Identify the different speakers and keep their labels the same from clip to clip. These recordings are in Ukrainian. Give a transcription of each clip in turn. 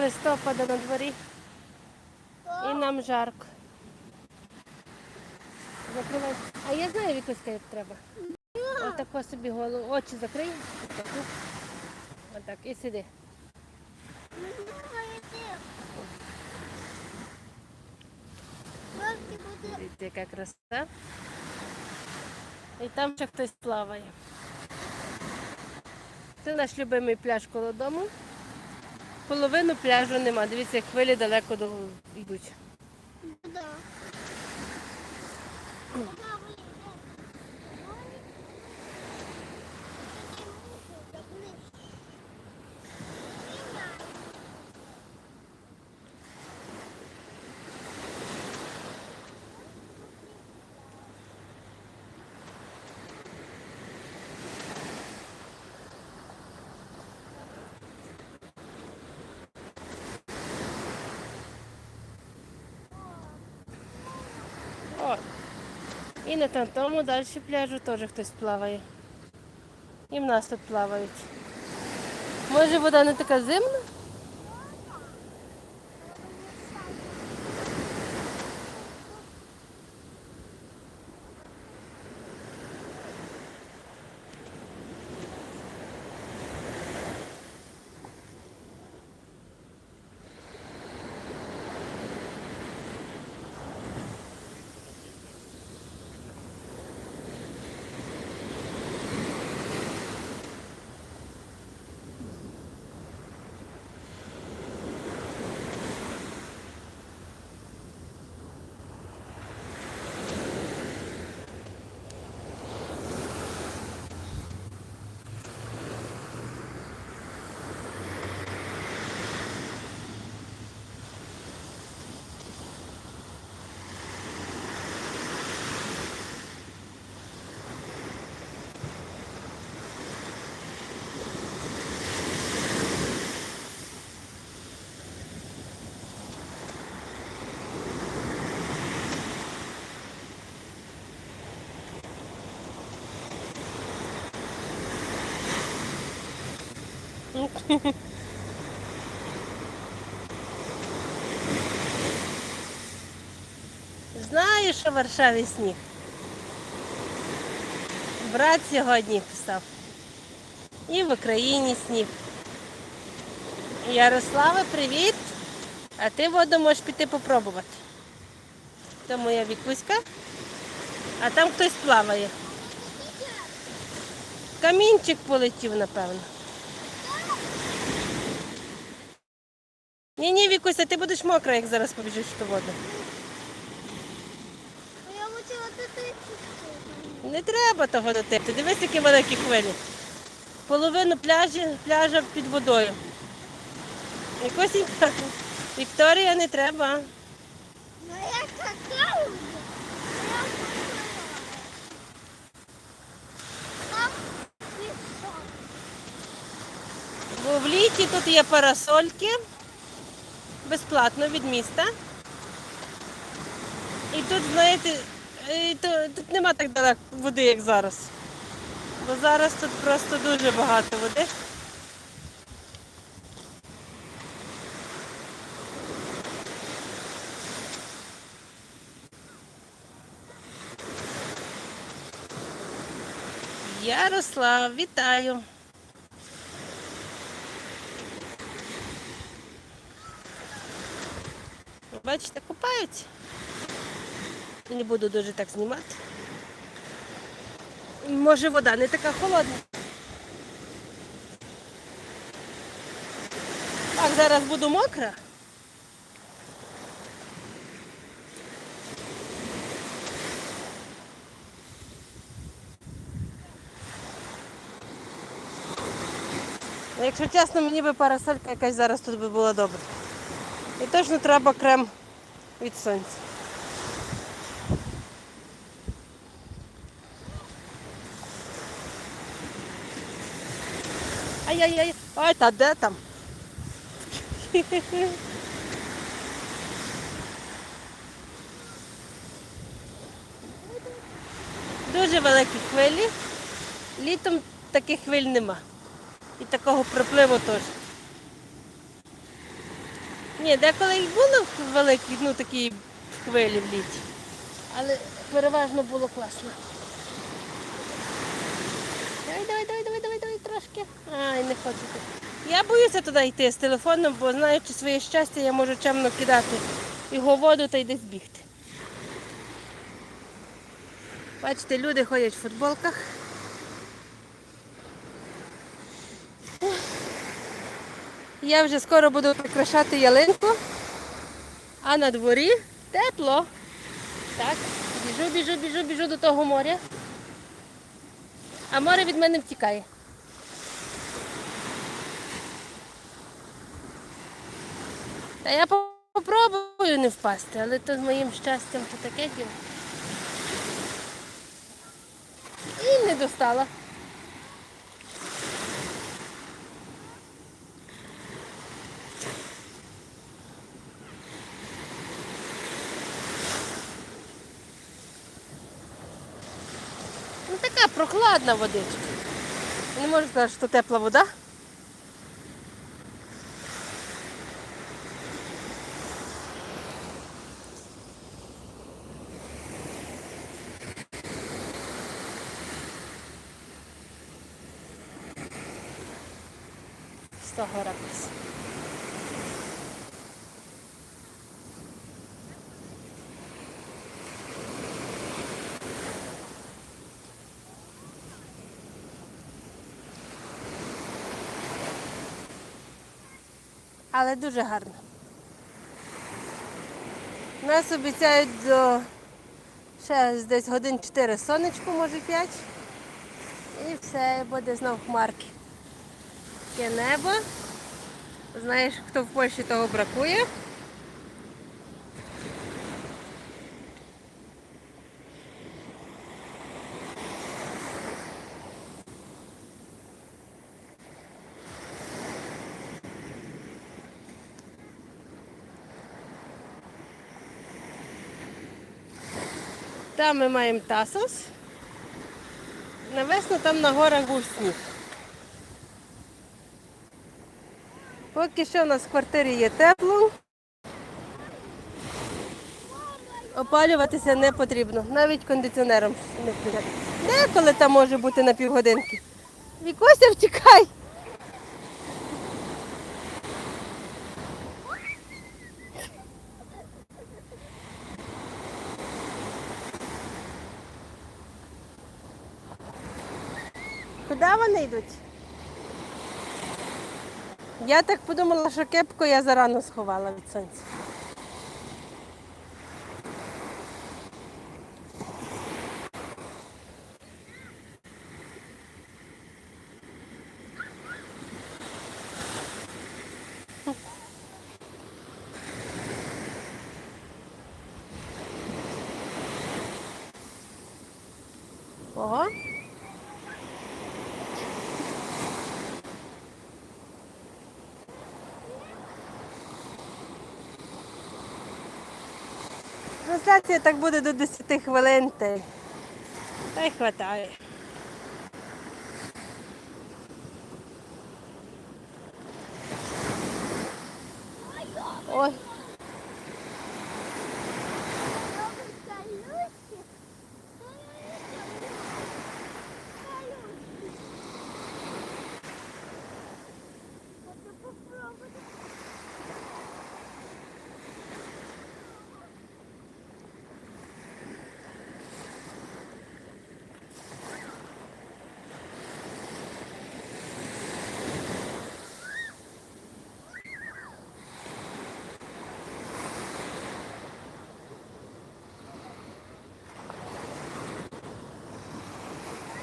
Speaker 1: листопада на дворі. І нам жарко. Закривай. А я знаю, Вікуська, як треба. Отако собі голову. Очі закрий. Отаку. Отак. І сиди. Дивіться, яка краса. І там ще хтось плаває. Це наш любимий пляж коло дому. Половину пляжу нема. Дивіться, як хвилі далеко до- йдуть. О. І на тому далі пляжу теж хтось плаває. І в нас тут плавають. Може вода не така зимна? Знаю, що в Варшаві сніг. Брат сьогодні писав. І в Україні сніг. Ярослава, привіт! А ти воду можеш піти попробувати. То моя вікуська. А там хтось плаває. Камінчик полетів, напевно. Ні, ні, Вікуся, ти будеш мокра, як зараз побіжиш в ту воду.
Speaker 2: Я хотіла дитинці.
Speaker 1: Не треба того дотипти. Дивись, які великі хвилі. Половину пляжі, пляжа під водою. Якось Вікторія не треба.
Speaker 2: Ну я пісок.
Speaker 1: Бо в літі тут є парасольки безплатно від міста. І тут, знаєте, і то- тут нема так далеко води, як зараз. Бо зараз тут просто дуже багато води. Ярослав, вітаю. Бачите, купаються. Не буду дуже так знімати. Може вода не така холодна. Так, зараз буду мокра. Якщо чесно, мені би парасолька якась зараз тут би була добра. І точно треба крем від сонця. Ай-яй-яй. Ой, та де там? Дуже великі хвилі. Літом таких хвиль нема. І такого припливу теж. Ні, деколи і було великі, ну такі хвилі в літі. Але переважно було класно. Давай, давай, давай, давай, давай, давай трошки. Ай, не хочете. Я боюся туди йти з телефоном, бо знаючи своє щастя, я можу чемно кидати його воду та й десь бігти. Бачите, люди ходять в футболках. Я вже скоро буду прикрашати ялинку, а на дворі тепло. Так, біжу, біжу, біжу, біжу до того моря. А море від мене втікає. Та я по- попробую не впасти, але то з моїм щастям то таке діло. І не достала. Така прохладна водичка. Не можу сказати, що тепла вода. З того. Але дуже гарно. Нас обіцяють до ще десь годин 4 сонечку, може 5. І все, буде знов хмарки. Таке небо. Знаєш, хто в Польщі того бракує. Там ми маємо Тасос. Навесно там на горах був сніг. Поки що у нас в квартирі є тепло. Опалюватися не потрібно, навіть кондиціонером не. Деколи там може бути на півгодинки. Вікося, втікай! Куди вони йдуть? Я так подумала, що кепку я зарано сховала від сонця. Ого. Трансляція так буде до 10 хвилин. Та й та й хватає. Ой,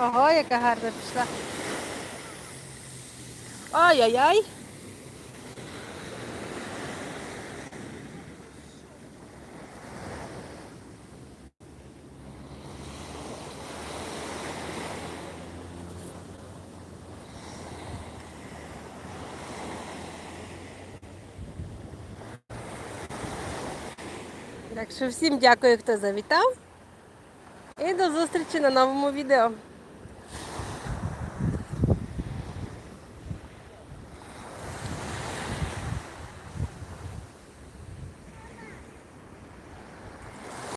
Speaker 1: ого, яка гарна пішла. Ай-яй-яй. Так що всім дякую, хто завітав. І до зустрічі на новому відео.